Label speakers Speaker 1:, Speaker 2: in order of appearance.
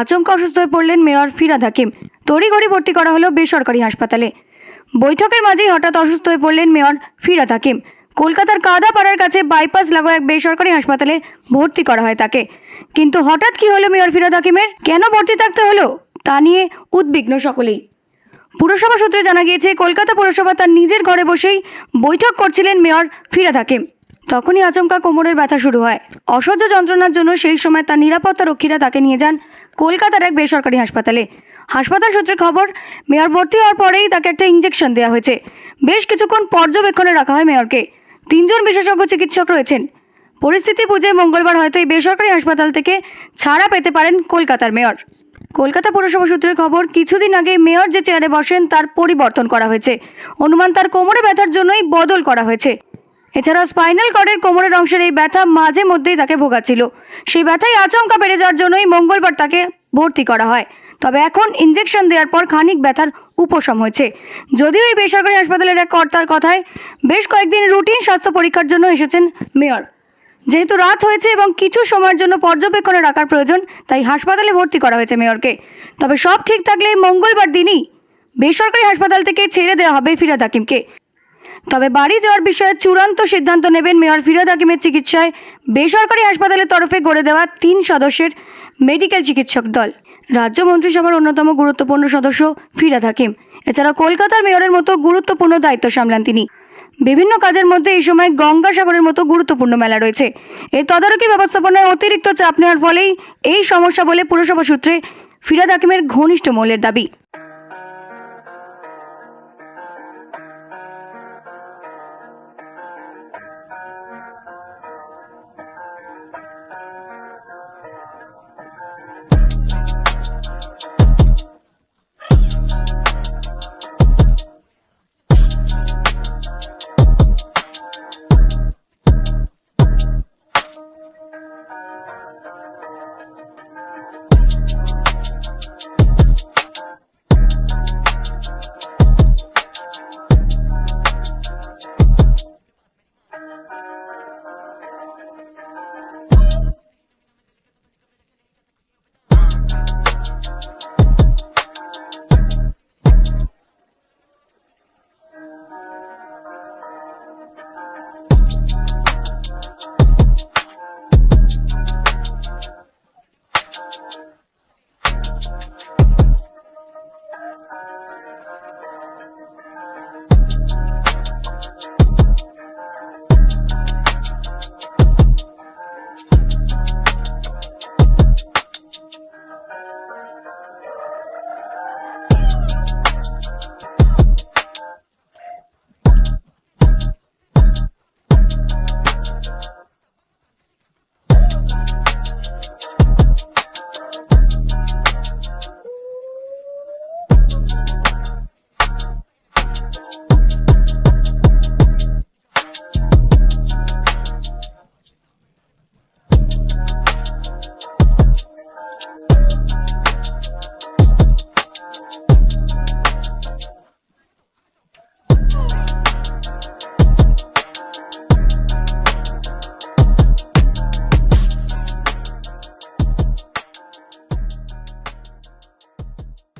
Speaker 1: আচমকা অসুস্থ হয়ে পড়লেন মেয়র ফিরাদ হাকিম। তড়িঘড়ি ভর্তি করা হলো বেসরকারি হাসপাতালে। বৈঠকের মাঝেই হঠাৎ অসুস্থ হয়ে পড়লেন মেয়র ফিরাদ হাকিম। কলকাতার কাদাপাড়ার কাছে বাইপাস লাগোয়া এক বেসরকারি হাসপাতালে ভর্তি করা হয় তাকে। কিন্তু হঠাৎ কি হলো মেয়র ফিরাদ হাকিমের? কেন ভর্তি থাকতে হলো? তা নিয়ে উদ্বিগ্ন সকলেই। পুরসভা সূত্রে জানা গিয়েছে, কলকাতা পুরসভা তার নিজের ঘরে বসেই বৈঠক করছিলেন মেয়র ফিরাদ হাকিম। তখনই আচমকা কোমরের ব্যথা শুরু হয়। অসহ্য যন্ত্রণার জন্য সেই সময় তার নিরাপত্তা রক্ষীরা তাকে নিয়ে যান কলকাতার এক বেসরকারি হাসপাতালে। হাসপাতাল সূত্রে খবর, মেয়র ভর্তি হওয়ার পরেই তাকে একটা ইঞ্জেকশন দেওয়া হয়েছে। বেশ কিছুক্ষণ পর্যবেক্ষণে রাখা হয় মেয়রকে। তিনজন বিশেষজ্ঞ চিকিৎসক রয়েছেন। পরিস্থিতি বুঝে মঙ্গলবার হয়তো এই বেসরকারি হাসপাতাল থেকে ছাড়া পেতে পারেন কলকাতার মেয়র। কলকাতা পৌরসভা সূত্রের খবর, কিছুদিন আগে মেয়র যে চেয়ারে বসেন তার পরিবর্তন করা হয়েছে। অনুমান তার কোমরে ব্যথার জন্যই বদল করা হয়েছে। এছাড়াও স্পাইনাল কর্ডের কোমরের অংশের এই ব্যথা মাঝে মধ্যেই তাকে ভোগাচ্ছিল। সেই ব্যথাই আচমকা বেড়ে যাওয়ার জন্যই মঙ্গলবার তাকে ভর্তি করা হয়। তবে এখন ইঞ্জেকশন দেওয়ার পর খানিক ব্যথার উপশম হয়েছে। যদিও এই বেসরকারি হাসপাতালের এক কর্তার কথায় বেশ কয়েকদিন রুটিন স্বাস্থ্য পরীক্ষার জন্য এসেছেন মেয়র। যেহেতু রাত হয়েছে এবং কিছু সময়ের জন্য পর্যবেক্ষণে রাখার প্রয়োজন, তাই হাসপাতালে ভর্তি করা হয়েছে মেয়রকে। তবে সব ঠিক থাকলে মঙ্গলবার দিনই বেসরকারি হাসপাতাল থেকে ছেড়ে দেওয়া হবে ফিরাদ হাকিমকে। তবে বাড়ি যাওয়ার বিষয়ে চূড়ান্ত সিদ্ধান্ত নেবেন মেয়র ফিরাদ হাকিমের চিকিৎসায়। বেসরকারি হাসপাতালের তরফে গড়ে দেওয়া তিন সদস্যের মেডিকেল চিকিৎসক দল। রাজ্য মন্ত্রিসভার অন্যতম গুরুত্বপূর্ণ সদস্য ফিরাদ হাকিম। এছাড়া কলকাতার মেয়রের মতো গুরুত্বপূর্ণ দায়িত্ব সামলান তিনি। বিভিন্ন কাজের মধ্যে এই সময় গঙ্গাসাগরের মতো গুরুত্বপূর্ণ মেলা রয়েছে। এর তদারকি ব্যবস্থাপনায় অতিরিক্ত চাপ নেওয়ার ফলেই এই সমস্যা বলে পুরসভা সূত্রে ফিরাদ হাকিমের ঘনিষ্ঠ মৌলের দাবি। Thank you. everybody.